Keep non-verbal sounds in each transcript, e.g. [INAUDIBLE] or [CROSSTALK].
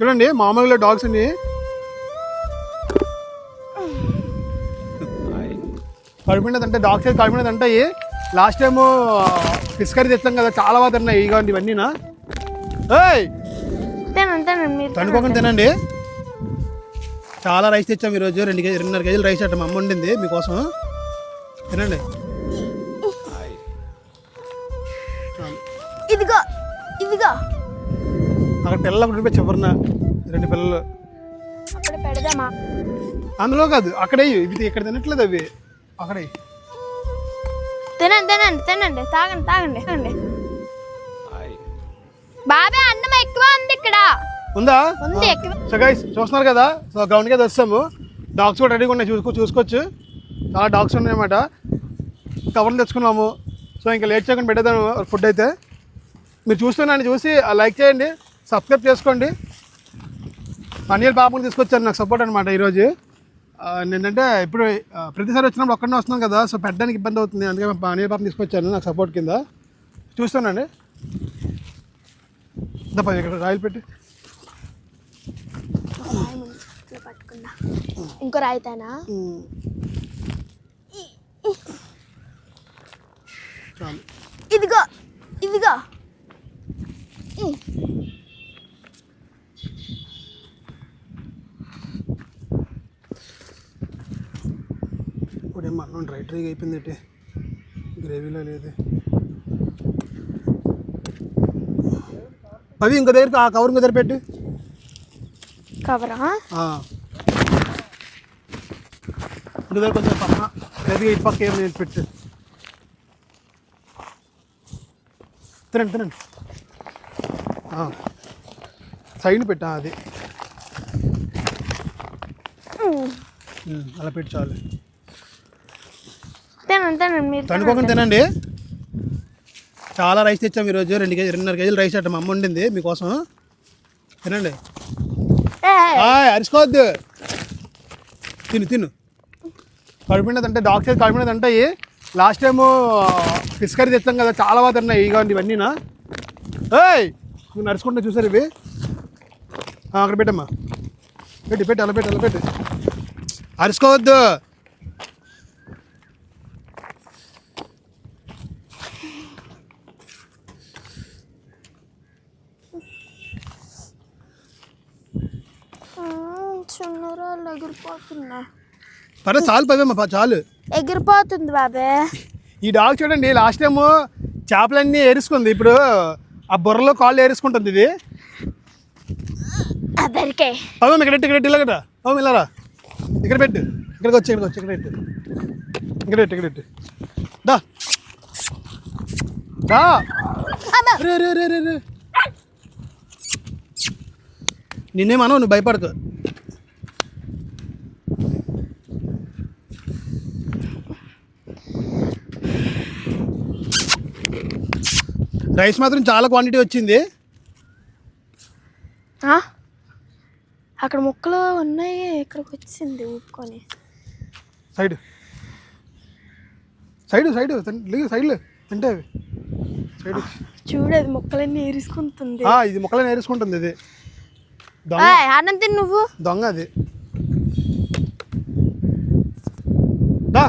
చూడండి మామూలుగా డాగ్స్ అన్ని. కడుపుండేది అంటే డాగ్స్ అయితే కడుపుండేది అంటాయి లాస్ట్ టైము ఫిష్ కర్రీ తెచ్చాం కదా చాలా బాగా తిన్నాయి. ఇగోండి ఇవన్నీనా? ఏయ్! తనుకోకుండా తినండి చాలా రైస్ తెచ్చాం ఈరోజు. రెండు కేజీ రెండున్నర కేజీలు రైస్ అట్ట మా అమ్మ వండింది మీకోసం. తినండి. ఇదిగో ఇదిగో. అక్కడ పిల్లలు అక్కడ ఉండిపోయి చివరిన రెండు పిల్లలు. అప్పుడు పెడదామా? అందులో కాదు అక్కడే ఇవి. ఇక్కడ తినట్లేదు అవి. అక్కడే. తినండి తినండి తినండి. తాగండి తాగండి తాగండి. బాబే అన్నం ఎక్కువ ఉంది ఇక్కడ. ఉందా? ఉంది ఎక్కువ. సో గైస్ చూస్తున్నారు కదా? సో గ్రౌండ్కి అయితే వస్తాము. డాగ్స్ కూడా రెడీగా ఉన్నాయి. చూసుకో చూసుకోవచ్చు. చాలా డాగ్స్ ఉన్నాయన్నమాట కవర్లు తెచ్చుకున్నాము. సో ఇంకా లేట్ చేయకుండా పెట్టేద్దాం ఫుడ్ అయితే. మీరు చూస్తున్నాను చూసి లైక్ చేయండి. సబ్స్క్రైబ్ చేసుకోండి. అనిల్ బాబుని తీసుకొచ్చారు నాకు సపోర్ట్ అనమాట ఈరోజు. ఏంటంటే ఇప్పుడు ప్రతిసారి వచ్చినప్పుడు ఒక్కడనే వస్తున్నాం కదా సో పెట్టడానికి ఇబ్బంది అవుతుంది. అందుకే మా అనిల్ బాబుని తీసుకొచ్చాను నాకు సపోర్ట్ కింద. చూస్తానండి. దప్ప ఇక్కడ రాయలు పెట్టి. ఇంకో రాయితేనా? ఇదిగో ఇదిగో ఉమ్. ఇప్పుడు ఏమో అన్నం డ్రై డ్రైగా అయిపోయింది ఏంటి గ్రేవీలో లేదు అవి ఇంకో దగ్గర ఆ కవర్ ఇంకో దగ్గర పెట్టు కవరా ఆ. ఇంకో దగ్గర కొంచెం పక్కన లేదు ఇటు పక్క ఏం లేదు పెట్టు తినండి తినండి ఆ. సైడ్ పెట్టా అది ఉమ్. ఉమ్, అలా పెట్టి చాలు తినండి తినండి మీరు తనుకోకుండా తినండి. చాలా రైస్ తెచ్చాం ఈరోజు రెండు కేజీ రెండున్నర కేజీలు రైస్ అట్ట మా అమ్మ వండింది మీకోసం. తినండి. అరుచుకోవద్దు తిను తిను. కడుపుండేది అంటే అయితే కడుపుండేది అంటాయి లాస్ట్ టైము ఫిష్ కర్రీ తెచ్చాం కదా చాలా బాగా తిన్నాయి ఇగోండి ఇవన్నీనా. ఏయ్ నువ్వు నడుచుకుంటే చూసారు ఇవి? అక్కడ పెట్టమ్మా. పెట్టి పెట్టి అలా పెట్టి అలా పెట్టి. అరుచుకోవద్దు చిన్నరాళ్ళు ఎగిరిపోతున్నా. పర్లేదు చాలు పదమ్మా పా, చాలు. ఎగిరిపోతుంది బాబే. ఈ డాగ్ చూడండి లాస్ట్ టైము చేపలన్నీ ఏరుసుకుంది. ఇప్పుడు ఆ బుర్రలో కాళ్ళు ఏరుసుకుంటుంది ఇది. అదరికే పదం ఇక్కడ ఇక్కడ పెట్టు ఇలాగట పదం ఇలారా ఇక్కడ పెట్టు. ఇక్కడికి వచ్చి ఇక్కడికి వచ్చి ఇక్కడ పెట్టు. ఇక్కడ పెట్టు ఇక్కడ పెట్టు. దా. దా రే రే రే రే రే. నిన్నేమనవు నువ్వు భయపడకు. రైస్ మాత్రం చాలా క్వాంటిటీ వచ్చింది. ఆ? అక్కడ ముక్కలు ఉన్నాయి ఇక్కడికి వచ్చింది ఊపుకొని. సైడ్. సైడ్ సైడ్ లేదు సైడ్లో అంటే సైడ్. చూడదు ముక్కలన్నీ ఏరుసుకుంటుంది ఆ, ఇది మొక్కలు నేర్చుకుంటుంది ఇది. తిని నువ్వు. దొంగ అది. దా.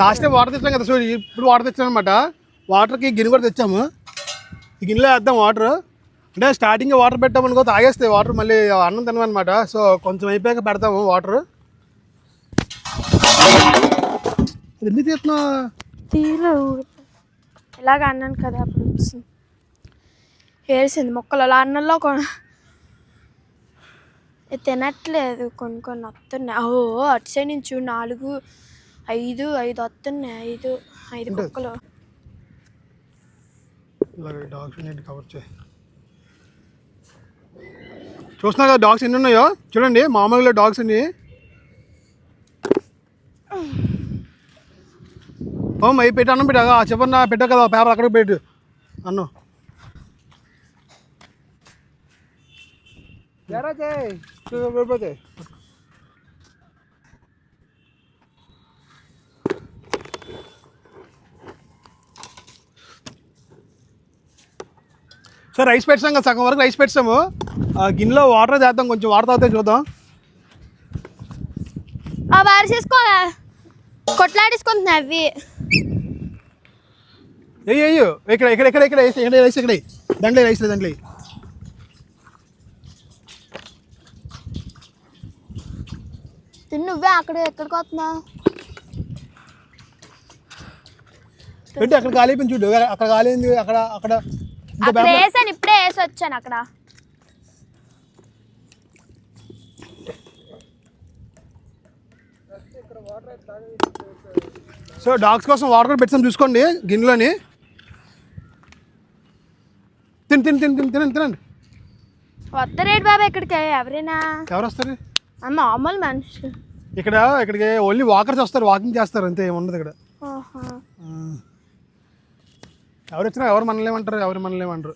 లాస్ట్ టైం వాటర్ తెచ్చాం కదా సో ఇప్పుడు వాటర్ తెచ్చాం అనమాట వాటర్కి గిన్నె కూడా తెచ్చాము. ఈ గిన్నెలో వేద్దాం వాటర్. అంటే స్టార్టింగ్ వాటర్ పెట్టామనుకో తాగేస్తాయి వాటర్ మళ్ళీ అన్నం తినమన్నమాట. సో కొంచెం అయిపోయాక పెడతాము వాటర్. ఎందుకు తీస్తున్నావు? తీలో ఇలాగ అన్నాను కదా అప్పుడు వచ్చింది. ఏరిసింది మొక్కలు అలా అన్నంలో తినట్లేదు. కొన్ని కొన్ని వస్తున్నాయి. ఓ అటు సైడ్ నుంచి నాలుగు ఐదు ఐదు వస్తున్నాయి ఐదు ఐదు కుక్కలు. ఇలాగ డాగ్స్ అన్నిటి కవర్ చేయి. చూస్తున్నా కదా డాగ్స్ ఎన్ని ఉన్నాయో? చూడండి మామూలుగా డాగ్స్ అన్ని. ఓ అవి పెట్టి అన్నం పెట్టా చెప్పన్న పెట్టా కదా పేపర్ అక్కడ పెట్టు. అన్నం. ఎరా చేయి సో రైస్ పెట్టాం కదా సగం వరకు రైస్ పెట్టాము ఆ గిన్నెలో వాటర్ చేద్దాం కొంచెం వాటర్ తాగితే చూద్దాం. ఆ వారు చేసుకో కొట్లాడేసుకుంటున్నా అవి. అయ్యో ఇక్కడ ఇక్కడ ఇక్కడ ఇక్కడ ఇక్కడ రైస్ ఇక్కడ. దాంట్లో రైస్. తిని నువ్వే అక్కడ ఎక్కడికి వస్తున్నావు? పెట్టి అక్కడ అయిపోయింది చూడు. అక్కడ అయింది అక్కడ అక్కడ. అక్కడ వేసాను ఇప్పుడే వేసి వచ్చాను అక్కడ. సో డాగ్స్ కోసం వాటర్ కూడా పెట్టాం చూసుకోండి గిన్నెలోని. తిని తిని తిని తిని తినండి తినండి. కొత్త రేట్ బాబా ఇక్కడికి ఎవరైనా? ఎవరు వస్తారు? మామూలు మనిషి. ఇక్కడ ఇక్కడికి ఓన్లీ వాకర్స్ వస్తారు వాకింగ్ చేస్తారు అంతే ఏమి ఉండదు ఇక్కడ. ఎవరు వచ్చినా ఎవరు మనలేమంటారు ఎవరు మనలేమంటారు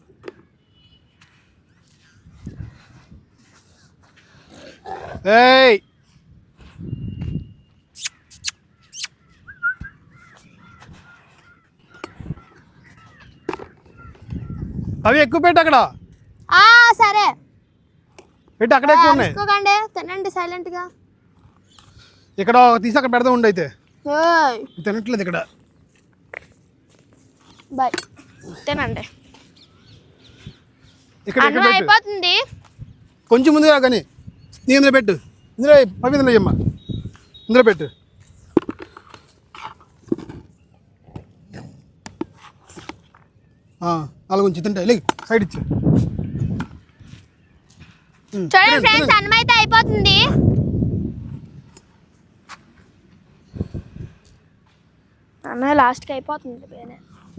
ఏయ్! అవి ఎక్కువ పెట్టు అక్కడ. ఆ, సరే. పెట్టి అక్కడ ఎక్కువ ఉన్నాయి. తినండి సైలెంట్గా. ఇక్కడ తీసి అక్కడ పెడదాం ఉండి అయితే. ఓయ్ ఇది తినట్లేదు ఇక్కడ. బాయ్ తినండి. ఇక్కడ అన్నం అయిపోతుంది. కొంచెం ముందుగా కానీ నీ ఇందులో పెట్టు. ఇందులో పవి ఇందులో చెమ్మ ఇందులో పెట్టు. అలా కొంచెం తింటా లేకి సైడ్ ఇచ్చు. చూడండి ఫ్రెండ్స్. అన్నం అయితే అయిపోతుంది. అన్న లాస్ట్కి అయిపోతుంది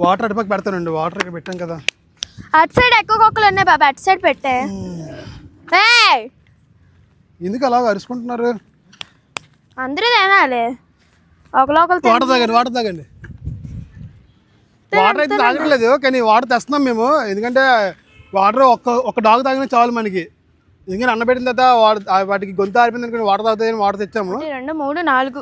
వాటర్ అటుపక్క పెడతానండి వాటర్ ఇక్కడ పెట్టాం కదా. అటు సైడ్ ఎక్కువ కుక్కలు ఉన్నాయి బాబా అటు సైడ్ పెట్టే. ఎందుకు అలా అరుచుకుంటున్నారు? అందరూ తినాలి. ఒకరు వాటర్ తాగండి వాటర్ తాగండి. వాటర్ అయితే తాగట్లేదు కానీ వాటర్ తెస్తున్నాం మేము. ఎందుకంటే వాటర్ ఒక్క ఒక్క డాగ్ తాగినా చాలు మనకి. ఎందుకంటే అన్న పెట్టిన తర్వాత వాటికి గొంతు ఆరిపోయింది అనుకుని వాటర్ తాగుతాయని వాటర్ తెచ్చాము. రెండు మూడు నాలుగు.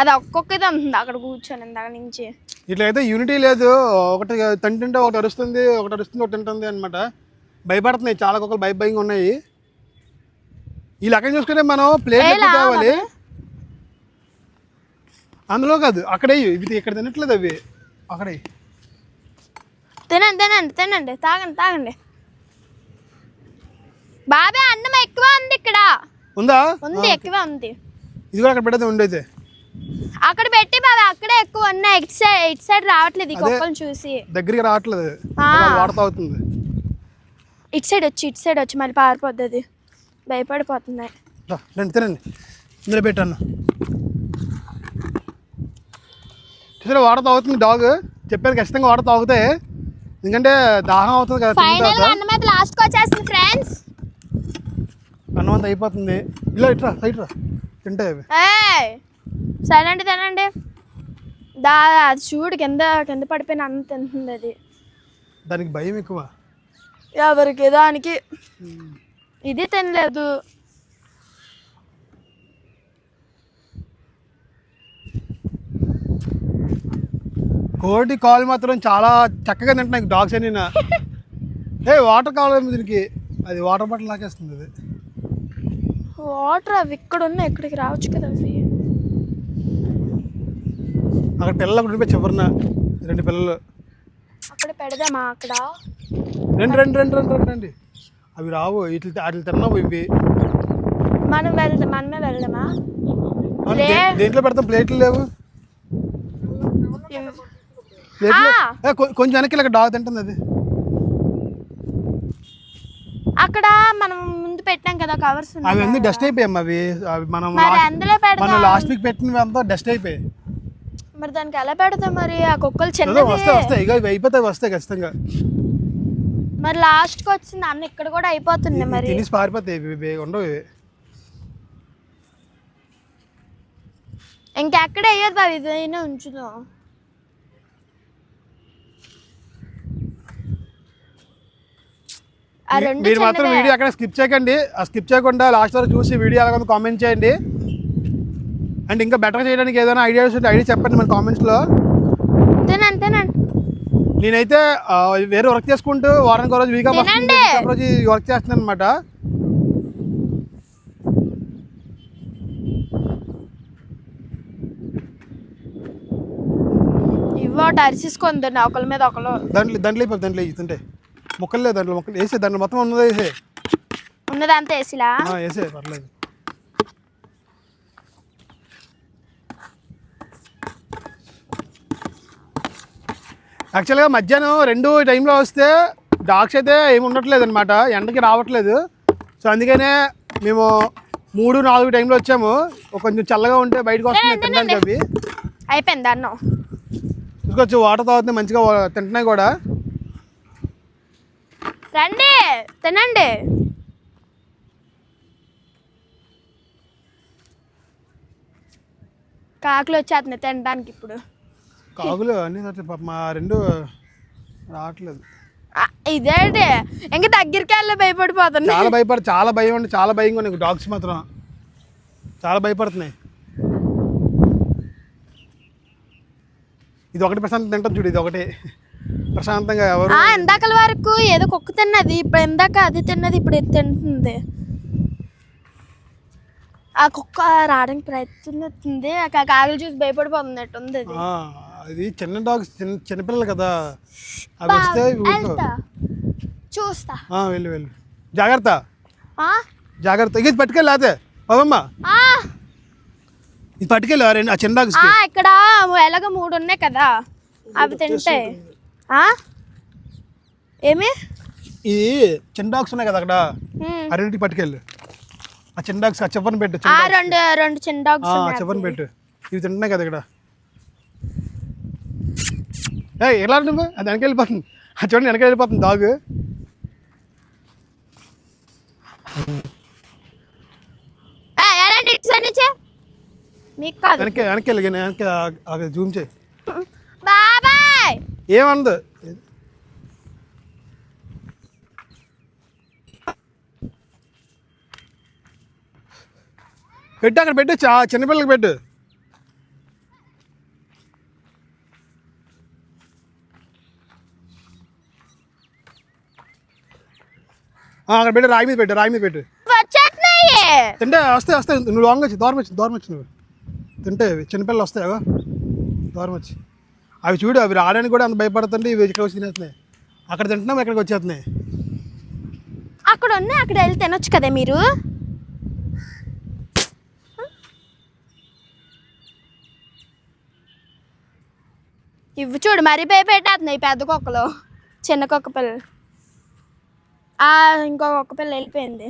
అది ఒక్కొక్కది ఉంటుంది అక్కడ కూర్చొని ఇందాక నుంచి. ఇట్లా అయితే యూనిటీ లేదు ఒకటి తింటుంటే ఒకటి అరుస్తుంది ఒకటి అరుస్తుంది ఒకటి తింటుంది అనమాట భయపడుతున్నాయి చాలా కుక్కలు భయ భయంగా ఉన్నాయి. ఈ లెక్కన చూసుకుంటే మనం ప్లేట్ తేవాలి మరి? అందులో కాదు అక్కడే ఇవి ఇక్కడ తినట్లేదు అవి. అక్కడే. తినండి తినండి తినండి తాగండి తాగండి. బాబే అన్నం ఎక్కువ ఉంది ఇక్కడ. ఉందా? ఉంది ఎక్కువ ఉంది. ఇది కూడా అక్కడ పెడితే ఉండైతే అక్కడ పెట్టి బాబా అక్కడే ఎక్కువ ఉన్నాయి. ఇటు సైడ్ ఇటు సైడ్ రావట్లేదు ఈ. కుక్కలు చూసి. దగ్గరికి రావట్లేదు. ఆ. వాడతా అవుతుంది. ఇటు సైడ్ వచ్చి ఇటు సైడ్ వచ్చి మళ్ళీ పారిపోద్ది. అది భయపడిపోతున్నాయి. రా, రండి తినండి. ఇందులో పెట్టాను చూసారా వాటర్ తాగుతుంది డాగ్. చెప్పాను ఖచ్చితంగా వాటర్ తాగితే ఎందుకంటే దాహం అవుతుంది కదా ఫైనల్గా తర్వాత. అన్నం అయితే లాస్ట్కి వచ్చేస్తుంది ఫ్రెండ్స్ అన్నం అంతా అయిపోతుంది. ఇలా ఇట్రా సైట్ రా. తింటాయి ఏయ్! సైలెంట్ తినండి. దా అది చూడు కింద కింద పడిపోయిన అన్నం తింటుంది అది. దానికి భయం ఎక్కువ. ఎవరికి దానికి. ఇది తినలేదు. కోడి కాలు మాత్రం చాలా చక్కగా తింటున్నాయి డాగ్స్ అని [LAUGHS] ఏ వాటర్ కావాలి దీనికి. అది వాటర్ బాటిల్ లాగేస్తుంది అది. వాటర్ అవి ఇక్కడ ఉన్నాయి ఇక్కడికి రావచ్చు కదా అవి. అక్కడ పిల్లలు ఉండిపోయి చివరిన రెండు పిల్లలు. అక్కడ పెడదామా అక్కడ? రెండు రెండు రెండు రెండు రెండు రండి. అవి రావు. ఇట్లా అట్లా తిన్నావు ఇవి. మనం వెళ్దాం మనమే వెళ్దామా? దేంట్లో పెడతాం? ప్లేట్లు లేవు. కొంచెం వెనక్కి ఇలా డాగ్ తింటుంది అది. అక్కడ మనం ముందు పెట్టాం కదా కవర్స్ అవి అన్ని డస్ట్ అయిపోయాయి అవి. మనం మనం లాస్ట్ వీక్ పెట్టినవి అంతా డస్ట్ అయిపోయాయి. మరి దానికి ఎలా పెడతాం మరి? ఆ కుక్కలు చిన్నవి. వస్తాయి వస్తాయి. ఇక ఇవి అయిపోతాయి వస్తాయి ఖచ్చితంగా. మరి లాస్ట్కి వచ్చింది అన్న ఇక్కడ కూడా అయిపోతుంది మరి. తినేసి పారిపోతాయి. ఇవి ఉండవు ఇవి. ఇంకెక్కడ వేయదు బాబు ఇదైనా ఉంచుదాం. మీరు మాత్రం. వీడియో అక్కడ స్కిప్ చేయకండి. ఆ స్కిప్ చేయకుండా లాస్ట్ వరకు చూసి వీడియో ఎలా కామెంట్ చేయండి. అండ్ ఇంకా బెటర్ చేయడానికి ఏదైనా ఐడియాస్ ఉంటే ఐడియా చెప్పండి మన కామెంట్స్లో నేనైతే వేరే వర్క్ చేసుకుంటూ వారానికి ఒక రోజు వీక్ రోజు వర్క్ చేస్తున్నాను అనమాట ఇవ్వట అరిసేసుకుంది ఒకళ్ళ మీద ఒకళ్ళు. దాంట్లో దాంట్లో అయిపోయి దాంట్లో వేస్తుంటే ముక్కలు లేదు దాంట్లో ముక్కలు వేసే దాంట్లో మొత్తం ఉన్నది వేసే. ఉన్నదంతా వేసిలా? వేసే పర్లేదు. యాక్చువల్గా మధ్యాహ్నం రెండు టైంలో వస్తే డాగ్స్ అయితే ఏమి ఉండట్లేదు అనమాట ఎండకి రావట్లేదు. సో అందుకనే మేము మూడు నాలుగు టైంలో వచ్చాము. కొంచెం చల్లగా ఉంటే బయటకు వస్తున్నాయి తినడానికి అవి. అయిపోయింది అన్నం? తీసుకొచ్చి వాటర్ తాగుతున్నాయి మంచిగా తింటున్నాయి కూడా. రండి తినండి. కాకులు వచ్చేస్తున్నాయి తినడానికి ఇప్పుడు. కాకులు అన్నీ పాప మా రెండు రావట్లేదు. ఆ, ఇదేంటి? ఇంక దగ్గరికి వెళ్ళి భయపడిపోతుంది చాలా భయపడ చాలా భయం అండి చాలా భయంగా ఉన్నాయి డాగ్స్ మాత్రం చాలా భయపడుతున్నాయి. ఇది ఒకటి ప్రశాంతం తింటాం చూడు ఇది ఒకటి ప్రశాంతంగా ఎవరు ఇందాకల వరకు ఏదో కుక్క తిన్నది ఇప్పుడు ఇందాక అది తిన్నది ఇప్పుడు ఇది తింటుంది. ఆ కుక్క రావడానికి ప్రయత్నిస్తుంది కాకులు చూసి భయపడిపోతున్నట్టు ఉంది అది అది చిన్న డాగ్స్ చిన్న చిన్నపిల్లలు కదా. అవి వస్తే. వెళ్తా. చూస్తా. ఆ, వెళ్ళు వెళ్ళు. జాగ్రత్త. ఆ? జాగ్రత్త. ఇది పట్టుకెళ్ళి అదే ఆ, ఇది పట్టుకెళ్ళి ఆ రెండు ఆ చిన్న డాగ్స్ ఆ, ఇక్కడ ఎలాగ మూడు ఉన్నాయి కదా. అవి తింటాయి ఆ? ఏమి? ఇది చిన్న డాగ్స్ ఉన్నాయి కదా అక్కడ. ఉమ్. ఆ రెండింటికి పట్టుకెళ్ళు. ఆ చిన్న డాగ్స్ ఆ చివరిని పెట్టు ఆ చిన్న dogs. రెండు రెండు చిన్న డాగ్స్ ఆ, చివరిని. పెట్టు. ఇవి తింటున్నాయి కదా ఇక్కడ. ఏ ఎలా నువ్వు అది వెనక వెళ్ళిపోతుంది. ఆ చూడండి వెనక వెళ్ళిపోతుంది డాగ్? మీకు కాదు. వెనక వెనక వెళ్ళి వెనక జూమ్ చేయి. బాబాయ్! ఏమందు? పెట్టు అక్కడ పెట్టు చా చిన్నపిల్లలకి పెట్టు. అక్కడ పెట్టు రాయి మీద పెట్టు రాయి మీద పెట్టు. వచ్చేస్తున్నాయి. తింటే వస్తాయి వస్తాయి. నువ్వు లాంగ్ వచ్చి దూరం వచ్చి దూరం వచ్చి నువ్వు. తింటే చిన్నపిల్లలు వస్తాయి అగో. దూరం వచ్చి. అవి చూడు అవి రావడానికి కూడా అంత భయపడుతుంటే ఇవి ఇక్కడ వచ్చి తినేస్తున్నాయి. అక్కడ తింటున్నాం ఇక్కడికి వచ్చేస్తున్నాయి. అక్కడ ఉన్నాయి అక్కడ వెళ్ళి తినొచ్చు కదా మీరు? ఇవి చూడు మరీ భయపెట్టేస్తున్నాయి పెద్ద కుక్కలు చిన్న కుక్క పిల్ల ఆ ఇంకో కుక్క పిల్ల వెళ్ళిపోయింది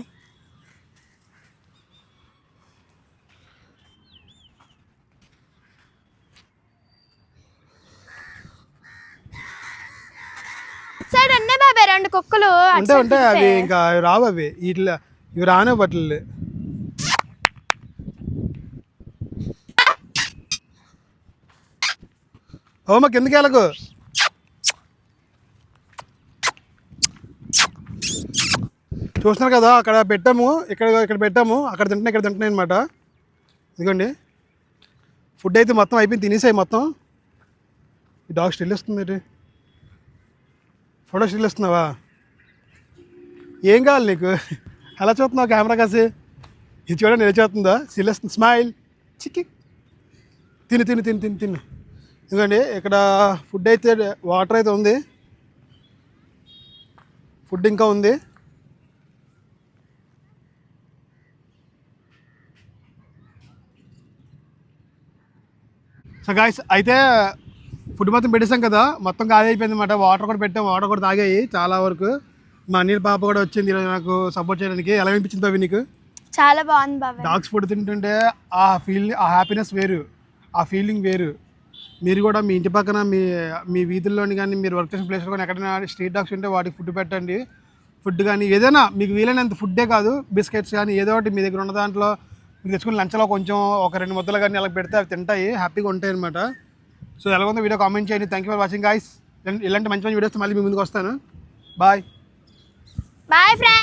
సైడ్ ఉన్నాయి బాబాయ్ రెండు కుక్కలు అటు ఉంటే సైడ్ ఉంటే అవి. ఇంకా రావు అవి. ఇట్లా ఇవి రానే బట్టలు ఓమ కిందకి వెళ్ళకు. చూస్తున్నారు కదా అక్కడ పెట్టాము ఇక్కడ ఇక్కడ పెట్టాము అక్కడ తింటున్నా ఇక్కడ తింటున్నాయి అనమాట ఇదిగోండి. ఫుడ్ అయితే మొత్తం అయిపోయింది తినేసాయి మొత్తం. ఈ డాగ్ స్టిల్ ఇస్తుంది ఫోటో స్టిల్ ఇస్తున్నావా ఏం కావాలి నీకు? ఎలా చూస్తున్నావు కెమెరా కాసి? ఇది చూడండి ఎలా చూస్తుందా? స్టిల్ ఇస్తుంది స్మైల్ చిక్కి. తిని తిని తిని తిని తిను. ఎందుకండి ఇక్కడ ఫుడ్ అయితే వాటర్ అయితే ఉంది. ఫుడ్ ఇంకా ఉంది. సో గాయస్ అయితే ఫుడ్ మొత్తం పెట్టేసాం కదా. మొత్తం ఖాళీ అయిపోయింది అనమాట వాటర్ కూడా పెట్టాం. వాటర్ కూడా తాగాయి చాలా వరకు. మా అనిల్ పాప కూడా వచ్చింది ఈరోజు నాకు సపోర్ట్ చేయడానికి. ఎలా అనిపించింది అవి నీకు? చాలా బాగుంది బాబాయ్ డాగ్స్ ఫుడ్ తింటుంటే ఆ ఫీల్ ఆ హ్యాపీనెస్ వేరు. ఆ ఫీలింగ్ వేరు. మీరు కూడా మీ ఇంటి పక్కన మీ మీ వీధుల్లోని కానీ మీరు వర్క్ చేసిన ప్లేస్లో కానీ ఎక్కడైనా స్ట్రీట్ డాగ్స్ ఉంటే వాటికి ఫుడ్ పెట్టండి. ఫుడ్ కానీ ఏదైనా మీకు వీలైనంత ఫుడ్డే కాదు. బిస్కెట్స్ కానీ ఏదో ఒకటి మీ దగ్గర ఉన్న దాంట్లో మీరు తెచ్చుకుని లంచ్లో కొంచెం ఒక రెండు ముద్దలు కానీ అలా పెడితే అవి తింటాయి హ్యాపీగా ఉంటాయి అనమాట సో ఎలా ఉందో వీడియో కామెంట్ చేయండి. Thank you for watching guys ఇలాంటి మంచి మంచి వీడియోస్ మళ్ళీ మీ ముందుకు వస్తాను. Bye boy friend